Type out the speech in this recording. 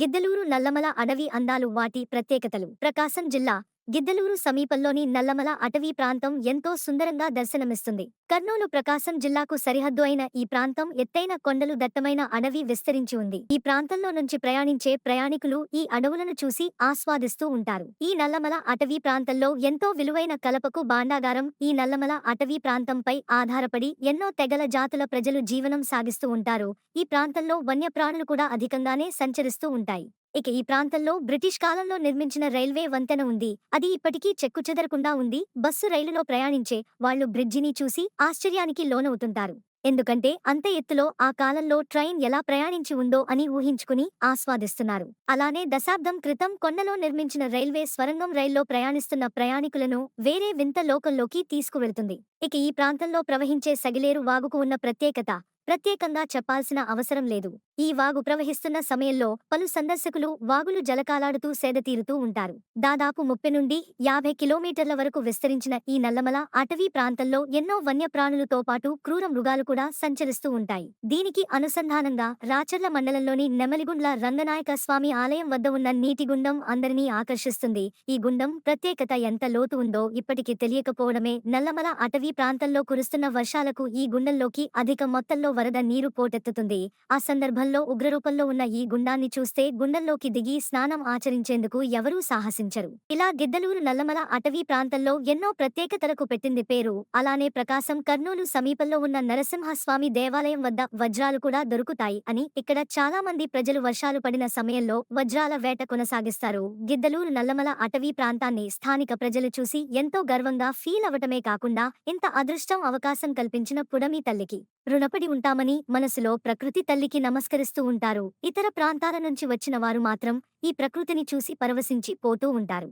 గిద్దలూరు నల్లమల అడవి అందాలు వాటి ప్రత్యేకతలు. ప్రకాశం జిల్లా గిద్దలూరు సమీపంలోని నల్లమల అటవీ ప్రాంతం ఎంతో సుందరంగా దర్శనమిస్తుంది. కర్నూలు ప్రకాశం జిల్లాకు సరిహద్దు అయిన ఈ ప్రాంతం ఎత్తైన కొండలు దట్టమైన అడవి విస్తరించి ఉంది. ఈ ప్రాంతంలో నుంచి ప్రయాణించే ప్రయాణికులు ఈ అడవులను చూసి ఆస్వాదిస్తూ ఉంటారు. ఈ నల్లమల అటవీ ప్రాంతంలో ఎంతో విలువైన కలపకు బాండాగారం ఈ నల్లమల అటవీ ప్రాంతంపై ఆధారపడి ఎన్నో తెగల జాతుల ప్రజలు జీవనం సాగిస్తూ ఉంటారు. ఈ ప్రాంతంలో వన్యప్రాణులు కూడా అధికంగానే సంచరిస్తూ ఉంటాయి. ఇక ఈ ప్రాంతంలో బ్రిటిష్ కాలంలో నిర్మించిన రైల్వే వంతెన ఉంది. అది ఇప్పటికీ చెక్కుచెదరకుండా ఉంది. బస్సు రైలులో ప్రయాణించే వాళ్ళు బ్రిడ్జిని చూసి ఆశ్చర్యానికి లోనవుతుంటారు. ఎందుకంటే అంత ఎత్తులో ఆ కాలంలో ట్రైన్ ఎలా ప్రయాణించి ఉందో అని ఊహించుకుని ఆస్వాదిస్తున్నారు. అలానే దశాబ్దం క్రితం కొండలో నిర్మించిన రైల్వే స్వరంగం రైల్లో ప్రయాణిస్తున్న ప్రయాణికులను వేరే వింత లోకంలోకి తీసుకువెళ్తుంది. ఇక ఈ ప్రాంతంలో ప్రవహించే సగిలేరు వాగుకు ఉన్న ప్రత్యేకత ప్రత్యేకంగా చెప్పాల్సిన అవసరం లేదు. ఈ వాగు ప్రవహిస్తున్న సమయంలో పలు సందర్శకులు వాగులు జలకాలాడుతూ సేదతీరుతూ ఉంటారు. దాదాపు ముప్పై నుండి యాభై కిలోమీటర్ల వరకు విస్తరించిన ఈ నల్లమల అటవీ ప్రాంతంలో ఎన్నో వన్యప్రాణులతో పాటు క్రూర మృగాలు కూడా సంచరిస్తూ ఉంటాయి. దీనికి అనుసంధానంగా రాచర్ల మండలంలోని నెమలిగుండ్ల రంగనాయక స్వామి ఆలయం వద్ద ఉన్న నీటి గుండం అందరినీ ఆకర్షిస్తుంది. ఈ గుండం ప్రత్యేకత ఎంత లోతు ఉందో ఇప్పటికి తెలియకపోవడమే నల్లమల అటవీ ప్రాంతంలో కురుస్తున్న వర్షాలకు ఈ గుండంలోకి అధిక మొత్తంలో వరద నీరు పోటెత్తుతుంది. ఆ సందర్భంలో ఉగ్రరూపంలో ఉన్న ఈ గుండాన్ని చూస్తే గుండంలోకి దిగి స్నానం ఆచరించేందుకు ఎవరూ సాహసించరు. ఇలా గిద్దలూరు నల్లమల అటవీ ప్రాంతంలో ఎన్నో ప్రత్యేకతలకు పెట్టింది పేరు. అలానే ప్రకాశం కర్నూలు సమీపంలో ఉన్న నరసింహస్వామి దేవాలయం వద్ద వజ్రాలు కూడా దొరుకుతాయి అని ఇక్కడ చాలా మంది ప్రజలు వర్షాలు పడిన సమయంలో వజ్రాల వేట కొనసాగిస్తారు. గిద్దలూరు నల్లమల అటవీ ప్రాంతాన్ని స్థానిక ప్రజలు చూసి ఎంతో గర్వంగా ఫీల్ అవటమే కాకుండా ఇంత అదృష్టం అవకాశం కల్పించిన పుడమి తల్లికి రుణపడి ఉంటామని మనసులో ప్రకృతి తల్లికి నమస్కరిస్తూ ఉంటారు. ఇతర ప్రాంతాల నుంచి వచ్చిన వారు మాత్రం ఈ ప్రకృతిని చూసి పరవశించి పోతూ ఉంటారు.